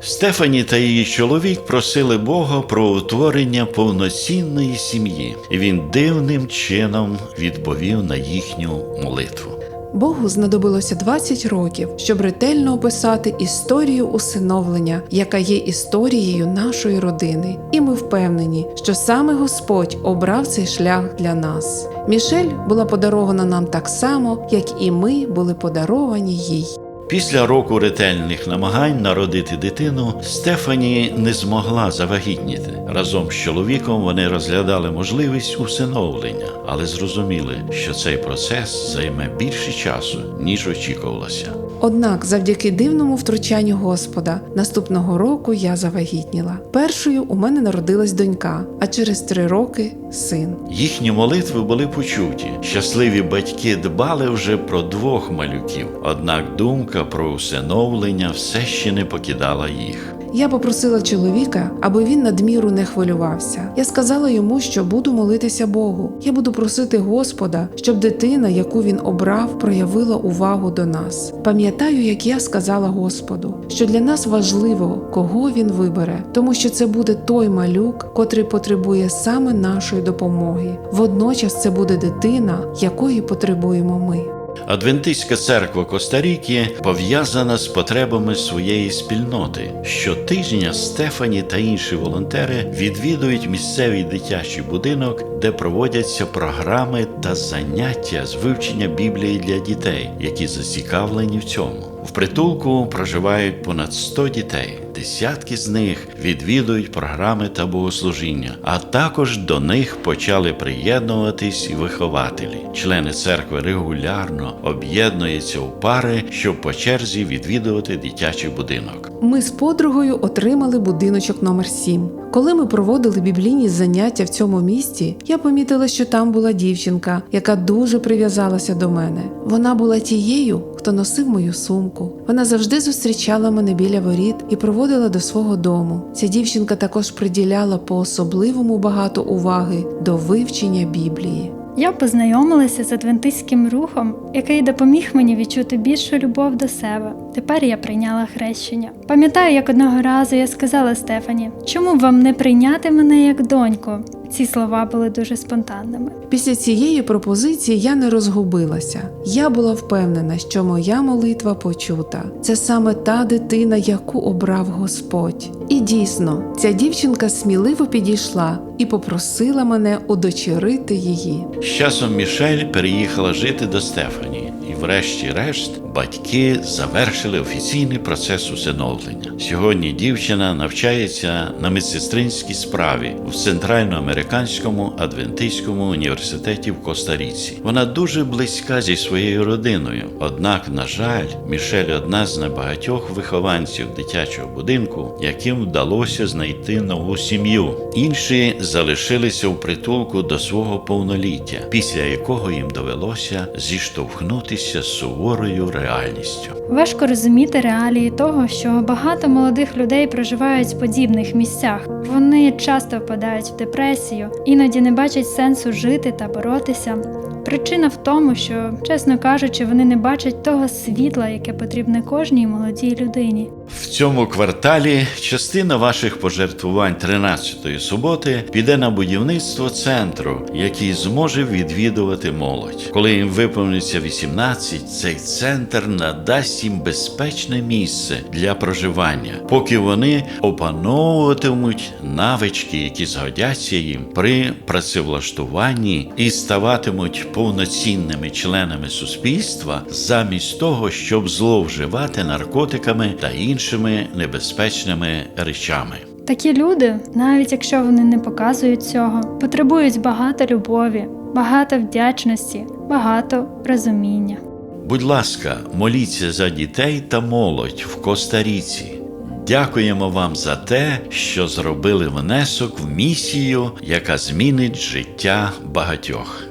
Стефані та її чоловік просили Бога про утворення повноцінної сім'ї, і він дивним чином відповів на їхню молитву. Богу знадобилося 20 років, щоб ретельно описати історію усиновлення, яка є історією нашої родини. І ми впевнені, що саме Господь обрав цей шлях для нас. Мішель була подарована нам так само, як і ми були подаровані їй. Після року ретельних намагань народити дитину Стефані не змогла завагітніти. Разом з чоловіком вони розглядали можливість усиновлення, але зрозуміли, що цей процес займе більше часу, ніж очікувалося. Однак, завдяки дивному втручанню Господа, наступного року я завагітніла. Першою у мене народилась донька, а через три роки син. Їхні молитви були почуті. Щасливі батьки дбали вже про двох малюків, однак думка про усиновлення все ще не покидала їх. Я попросила чоловіка, аби він надміру не хвилювався. Я сказала йому, що буду молитися Богу. Я буду просити Господа, щоб дитина, яку він обрав, проявила увагу до нас. Пам'ятаю, як я сказала Господу, що для нас важливо, кого він вибере, тому що це буде той малюк, котрий потребує саме нашої допомоги. Водночас це буде дитина, якої потребуємо ми. Адвентистська церква Коста-Ріки пов'язана з потребами своєї спільноти. Щотижня Стефані та інші волонтери відвідують місцевий дитячий будинок, де проводяться програми та заняття з вивчення Біблії для дітей, які зацікавлені в цьому. В притулку проживають понад 100 дітей. Десятки з них відвідують програми та богослужіння, а також до них почали приєднуватись вихователі. Члени церкви регулярно об'єднуються у пари, щоб по черзі відвідувати дитячий будинок. Ми з подругою отримали будиночок номер 7 Коли ми проводили біблійні заняття в цьому місті, я помітила, що там була дівчинка, яка дуже прив'язалася до мене. Вона була тією, хто носив мою сумку. Вона завжди зустрічала мене біля воріт і проводила до свого дому. Ця дівчинка також приділяла по особливому багато уваги до вивчення Біблії. Я познайомилася з адвентистським рухом, який допоміг мені відчути більшу любов до себе. Тепер я прийняла хрещення. Пам'ятаю, як одного разу я сказала Стефані, чому вам не прийняти мене як доньку? Ці слова були дуже спонтанними. Після цієї пропозиції я не розгубилася. Я була впевнена, що моя молитва почута. Це саме та дитина, яку обрав Господь. І дійсно, ця дівчинка сміливо підійшла і попросила мене удочерити її. З часом Мішель переїхала жити до Стефані, і, врешті-решт, батьки завершили офіційний процес усиновлення. Сьогодні дівчина навчається на медсестринській справі в Центральноамериканському адвентистському університеті в Коста-Ріці. Вона дуже близька зі своєю родиною. Однак, на жаль, Мішель одна з небагатьох вихованців дитячого будинку, яким вдалося знайти нову сім'ю. Інші залишилися у притулку до свого повноліття, після якого їм довелося зіштовхнутися з суворою реальністю. Важко розуміти реалії того, що багато молодих людей проживають в подібних місцях. Вони часто впадають в депресію, іноді не бачать сенсу жити та боротися. Причина в тому, що, чесно кажучи, вони не бачать того світла, яке потрібне кожній молодій людині. В цьому кварталі частина ваших пожертвувань 13-ї суботи піде на будівництво центру, який зможе відвідувати молодь. Коли їм виповниться 18, цей центр надасть їм безпечне місце для проживання, поки вони опановуватимуть навички, які згодяться їм при працевлаштуванні і ставатимуть повноцінними членами суспільства, замість того, щоб зловживати наркотиками та іншими небезпечними речами. Такі люди, навіть якщо вони не показують цього, потребують багато любові, багато вдячності, багато розуміння. Будь ласка, моліться за дітей та молодь в Коста-Ріці. Дякуємо вам за те, що зробили внесок в місію, яка змінить життя багатьох.